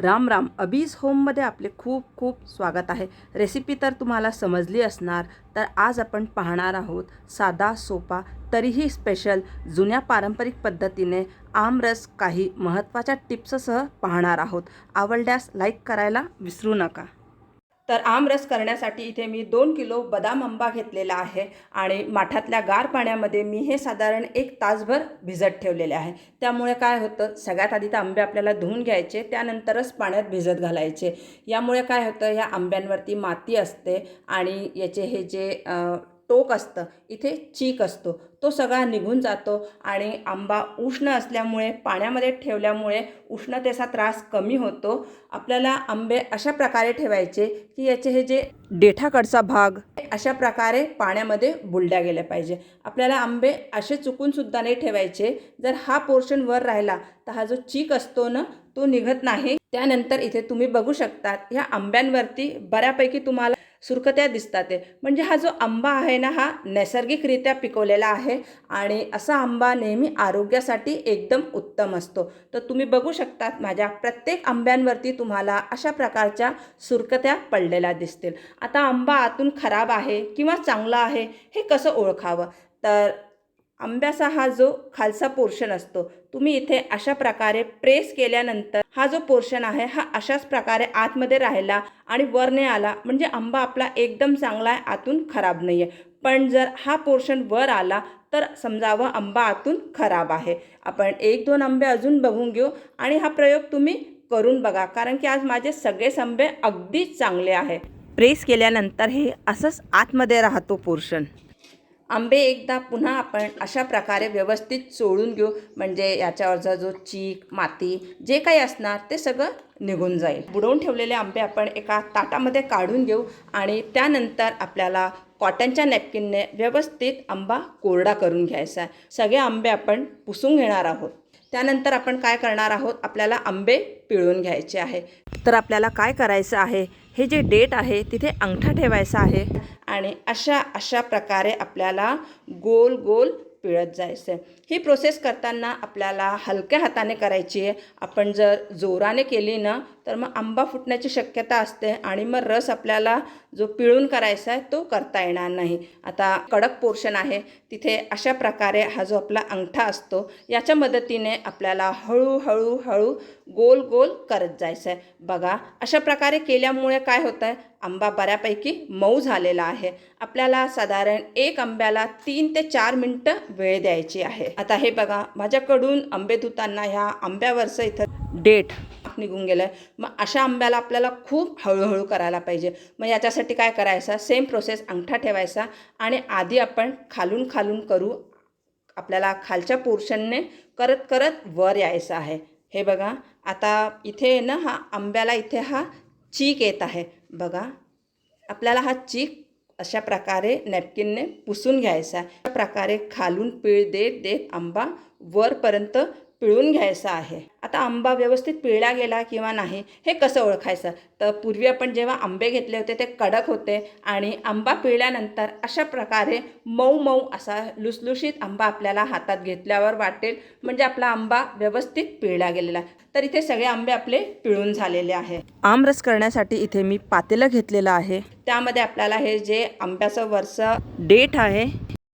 राम राम अबीज होममध्ये आपले खूप खूप स्वागत आहे. रेसिपी तर तुम्हाला समजली असणार तर आज आपण पाहणार आहोत साधा सोपा तरीही स्पेशल जुन्या पारंपरिक पद्धतीने आमरस काही महत्त्वाच्या टिप्ससह पाहणार आहोत. आवडल्यास लाईक करायला विसरू नका. तर आमरस करण्यासाठी इथे मी दोन किलो बदाम आंबा घेतलेला आहे आणि माठातल्या गार पाण्यामध्ये मी हे साधारण एक तासभर भिजत ठेवलेले आहे. त्यामुळे काय होतं सगळ्यात आधी तर आंबे आपल्याला धुवून घ्यायचे त्यानंतरच पाण्यात भिजत घालायचे. यामुळे काय होतं या आंब्यांवरती माती असते आणि याचे हे जे टोक असतं इथे चीक असतो. तो सगळा निघून जातो आणि आंबा उष्ण असल्यामुळे पाण्यामध्ये ठेवल्यामुळे उष्णतेचा त्रास कमी होतो. आपल्याला आंबे अशा प्रकारे ठेवायचे की याचे हे जे देठाकडचा भाग अशा प्रकारे पाण्यामध्ये बुलड्या गेल्या पाहिजे. आपल्याला आंबे असे चुकूनसुद्धा नाही ठेवायचे. जर हा पोर्शन वर राहिला तर हा जो चीक असतो ना तो निघत नाही. त्यानंतर इथे तुम्ही बघू शकतात ह्या आंब्यांवरती बऱ्यापैकी तुम्हाला सुरकत्या दिसतात म्हणजे हा जो आंबा आहे ना हा नैसर्गिकरित्या पिकवलेला आहे आणि असा आंबा नेहमी आरोग्यासाठी एकदम उत्तम असतो. तर तुम्ही बघू शकतात माझ्या प्रत्येक आंब्यांवरती तुम्हाला अशा प्रकारच्या सुरकत्या पडलेल्या दिसतील. आता आंबा आतून खराब आहे किंवा चांगला आहे हे कसं ओळखावं? तर आंब्याचा हा जो खालचा पोर्शन असतो तुम्ही इथे अशा प्रकारे प्रेस केल्यानंतर हा जो पोर्शन आहे हा अशाच प्रकारे आतमध्ये राहिला आणि वरने आला. म्हणजे आंबा आपला एकदम चांगला आहे आतून खराब नाही आहे पण जर हा पोर्शन वर आला तर समजावं आंबा आतून खराब आहे. आपण एक दोन आंबे अजून बघून घेऊ आणि हा प्रयोग तुम्ही करून बघा कारण की आज माझे सगळेच आंबे अगदी चांगले आहे प्रेस केल्यानंतर हे असंच आतमध्ये राहतो पोर्शन. आंबे एकदा पुन्हा आपण अशा प्रकारे व्यवस्थित चोळून घेऊ. म्हणजे याच्यावरचा जो चीक माती जे काही असणार ते सगळं निघून जाईल. बुडवून ठेवलेले आंबे आपण एका ताटामध्ये काढून घेऊ आणि त्यानंतर आपल्याला कॉटनच्या नॅपकिनने व्यवस्थित आंबा कोरडा करून घ्यायचा आहे. सगळे आंबे आपण पुसून घेणार आहोत. त्यानंतर आपण काय करणार आहोत? आपल्याला आंबे पिळून घ्यायचे आहे. तर आपल्याला काय करायचं आहे? हे जे डेट आहे तिथे अंगठा ठेवायचा आहे आणि अशा अशा प्रकारे आपल्याला गोल गोल पिळत जायचं आहे ही प्रोसेस करताना आपल्याला हलक्या हाताने करायची आहे. आपण जर जोराने केली ना तर मग आंबा फुटण्याची शक्यता असते आणि मग रस आपल्याला जो पिळून करायचा आहे तो करता येणार नाही. आता कडक पोर्शन आहे. तिथे अशा प्रकारे हा जो आपला अंगठा असतो याच्या मदतीने आपल्याला हळूहळू हळू गोल गोल करत जायचं आहे. बघा अशा प्रकारे केल्यामुळे काय होतं आहे आंबा बऱ्यापैकी मऊ झालेला आहे. आपल्याला साधारण एक आंब्याला तीन ते चार मिनटं वेळ द्यायची आहे. आता हे बघा माझ्याकडून आंबे धुताना ह्या आंब्यावरचं इथं डेट. निघून गेलं आहे मग अशा आंब्याला आपल्याला खूप हळूहळू करायला पाहिजे. मग याच्यासाठी काय करायचं? सेम प्रोसेस अंगठा ठेवायचा आणि आधी आपण खालून खालून करू. आपल्याला खालच्या पोर्शनने करत करत वर यायचं आहे. हे बघा आता इथे ना हा आंब्याला इथे हा चीक येत आहे. बघा आपल्याला हा चीक अशा प्रकारे नॅपकिनने पुसून घ्यायचा आहे. अशा प्रकारे खालून पीळ देत देत आंबा वरपर्यंत पिळून घ्यायचा आहे. आता आंबा व्यवस्थित पिळला गेला किंवा नाही हे कसं ओळखायचं? तर पूर्वी आपण जेव्हा आंबे घेतले होते ते कडक होते आणि आंबा पिळल्यानंतर अशा प्रकारे मऊ मऊ असा लुसलुशीत आंबा आपल्याला हातात घेतल्यावर वाटेल. म्हणजे आपला आंबा व्यवस्थित पिळला गेलेला तर इथे सगळे आंबे आपले पिळून झालेले आहे. आमरस करण्यासाठी इथे मी पातेलं घेतलेलं आहे. त्यामध्ये आपल्याला हे जे आंब्याचं वरचं डेट आहे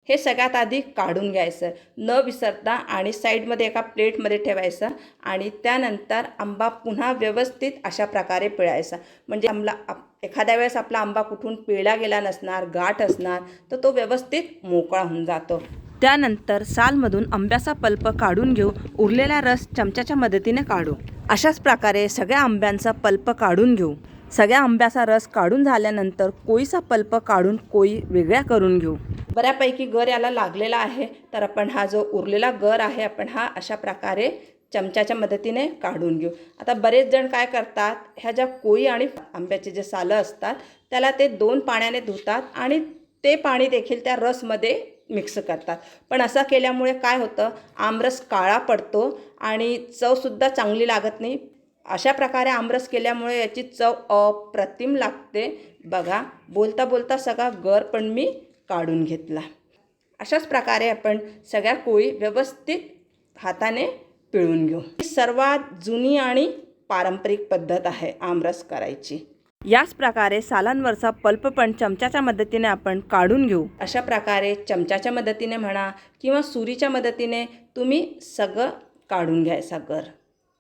हे सगळ्यात आधी काढून घ्यायचं. न विसरता आणि साईडमध्ये एका प्लेटमध्ये ठेवायचं आणि त्यानंतर आंबा पुन्हा व्यवस्थित अशा प्रकारे पिळायचा. म्हणजे आमला एखाद्या वेळेस आपला आंबा कुठून पिळला गेला नसणार गाठ असणार तर तो व्यवस्थित मोकळा होऊन जातो. त्यानंतर सालमधून आंब्याचा पल्प काढून घेऊ. उरलेला रस चमच्याच्या मदतीने काढू. अशाच प्रकारे सगळ्या आंब्यांचा पल्प काढून घेऊ. सगळ्या आंब्याचा रस काढून झाल्यानंतर कोळीचा पल्प काढून कोळी वेगळ्या करून घेऊ. बऱ्यापैकी गर याला लागलेला आहे. तर आपण हा जो उरलेला गर आहे आपण हा अशा प्रकारे चमच्याच्या मदतीने काढून घेऊ. आता बरेच जण काय करतात ह्या ज्या कोळी आणि आंब्याचे जे सालं असतात त्याला ते दोन पाण्याने धुतात आणि ते पाणी देखील त्या रसमध्ये मिक्स करतात. पण असं केल्यामुळे काय होतं आमरस काळा पडतो आणि चवसुद्धा चांगली लागत नाही. अशा प्रकारे आमरस केल्यामुळे याची चव अप्रतिम लागते. बघा बोलता बोलता सगळा गर पण मी काढून घेतला. अशाच प्रकारे आपण सगळ्या कोळी व्यवस्थित हाताने पिळून घेऊ. ही सर्वात जुनी आणि पारंपरिक पद्धत आहे आमरस करायची. याच प्रकारे सालांवरचा पल्प पण चमच्याच्या मदतीने आपण काढून घेऊ. अशा प्रकारे चमच्याच्या मदतीने म्हणा किंवा सुरीच्या मदतीने तुम्ही सगळं काढून घ्यायचा गर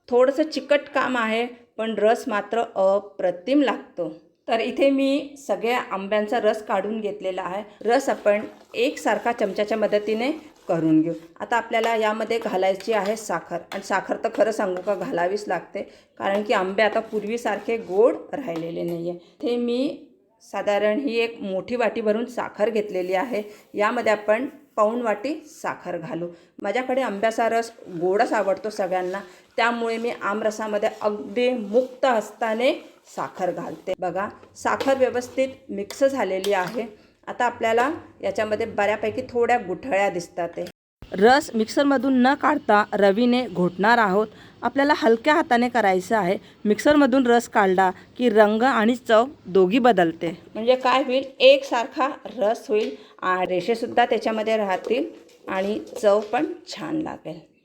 थोडंसं चिकट काम आहे पण रस मात्र अप्रतिम लागतो. तर इथे मी सगळ्या आंब्यांचा रस काढून घेतलेला आहे. रस आपण एकसारखा चमच्याच्या मदतीने करून घेऊ. आता आपल्याला यामध्ये घालायची आहे साखर. आणि साखर तर खरं सांगू का घालावीच लागते. कारण की आंबे आता पूर्वीसारखे गोड राहिलेले नाही आहे ते मी साधारण ही एक मोठी वाटी भरून साखर घेतलेली आहे. यामध्ये आपण पाऊण वाटी साखर घालू. माझ्याकडे आंब्याचा रस गोडच आवडतो सगळ्यांना. त्यामुळे मी आमरसामध्ये अगदी मुक्त हस्ताने साखर घालते. बघा साखर व्यवस्थित मिक्स झालेली आहे. आता आपल्याला याच्यामध्ये बऱ्यापैकी थोड्या गुठळ्या दिसतात आहे रस मिक्सरमधून न काढता रवीने घोटणार आहोत. आपल्याला हलक्या हाताने करायचं आहे. मिक्सरमधून रस काढला की रंग आणि चव दोघी बदलते. म्हणजे काय होईल? एकसारखा रस होईल आ- रेषेसुद्धा त्याच्यामध्ये राहतील आणि चव पण छान लागेल.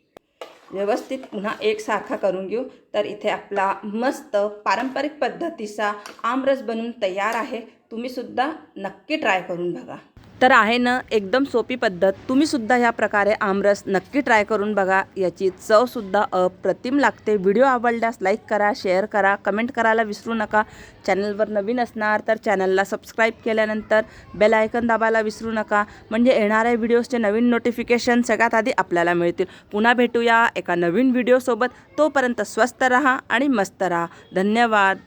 व्यवस्थित पुन्हा एकसारखा करून घेऊ. तर इथे आपला मस्त पारंपरिक पद्धतीचा आमरस बनून तयार आहे. तुम्हीसुद्धा नक्की ट्राय करून बघा. तर आहे ना एकदम सोपी पद्धत. तुम्हीसुद्धा ह्या प्रकारे आमरस नक्की ट्राय करून बघा. याची चवसुद्धा अप्रतिम लागते. व्हिडिओ आवडल्यास लाईक करा शेअर करा कमेंट करायला विसरू नका. चॅनलवर नवीन असणार तर चॅनलला सबस्क्राईब केल्यानंतर बेल आयकन दाबायला विसरू नका. म्हणजे येणाऱ्या व्हिडिओजचे नवीन नोटिफिकेशन सगळ्यात आधी आपल्याला मिळतील. पुन्हा भेटूया एका नवीन व्हिडिओसोबत तोपर्यंत स्वस्त रहा आणि मस्त रहा. धन्यवाद.